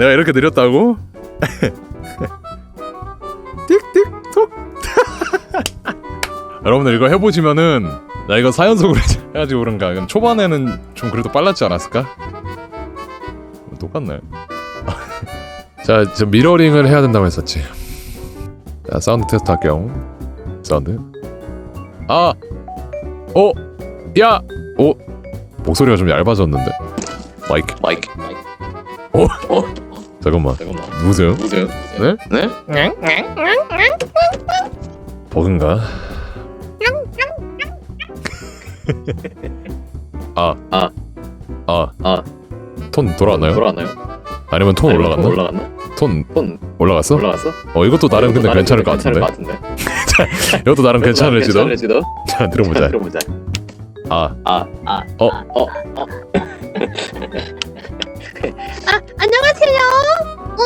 내가 이렇게 느렸다고? 띡띡톡 여러분들 이거 해보시면은 나 이거 4연속으로 해가지고 그런가 이건 초반에는 좀 그래도 빨랐지 않았을까? 똑같네 자, 저 미러링을 해야 된다고 했었지 자, 사운드 테스트 할게요 사운드 아! 어? 야! 어? 목소리가 좀 얇아졌는데 마이크 마이크. 어? 잠깐만 잠깐만. 누구세요? 누구세요? 네? 네? 버그인가? 아, 아. 아, 아. 톤 돌아왔나요? 돌아왔나요? 아니면 톤 아니면 올라갔나? 톤 올라갔나? 톤 톤 올라갔어? 올라갔어? 어, 이것도 나름 근데 나름 괜찮을 것 괜찮을 같은데. 것 같은데. 이것도 나름 괜찮을지도. 괜찮을지도. 자, 자, 들어보자. 들어보자. 아, 아, 아, 어. 어, 아, 안녕하세요.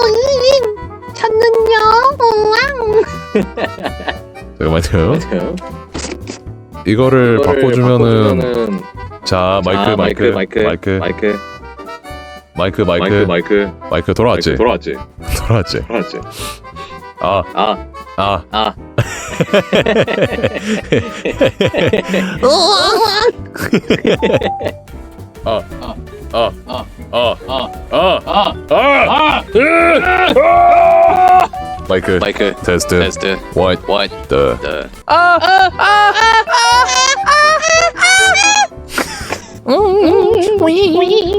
우잉. 저는요. 우왕. 잠깐만요. 맞아요. 이거를 바꿔주면은 자, 마이크, 자, 마이크, 마이크, 마이크, 마이크, 마이크, 마이크, 마이크, 마이크, 마이크 돌아왔지? 마이크 돌아왔지? 돌아왔지? 돌아왔지? 아, 아, 아, 아, 우왕. 아, 아, 아, 아, 아, 아, 아, 아, 아, 아. 마이크, 마이크 테스트, 테스트. what What the the?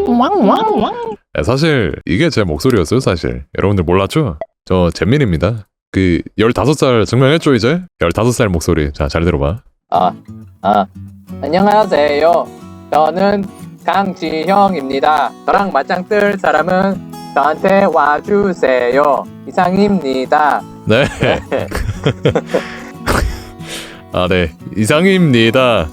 우왕왕왕. 네, 사실 이게 제 목소리였어요 사실 여러분들 몰랐죠? 저 잼민입니다 그 15살 증명했죠 이제? 15살 목소리 자 잘 들어봐 아, 아, 안녕하세요. 저는 강지형입니다. 저랑 맞짱 뜰 사람은 저한테 와주세요. 이상입니다. 네. 아, 네. 이상입니다.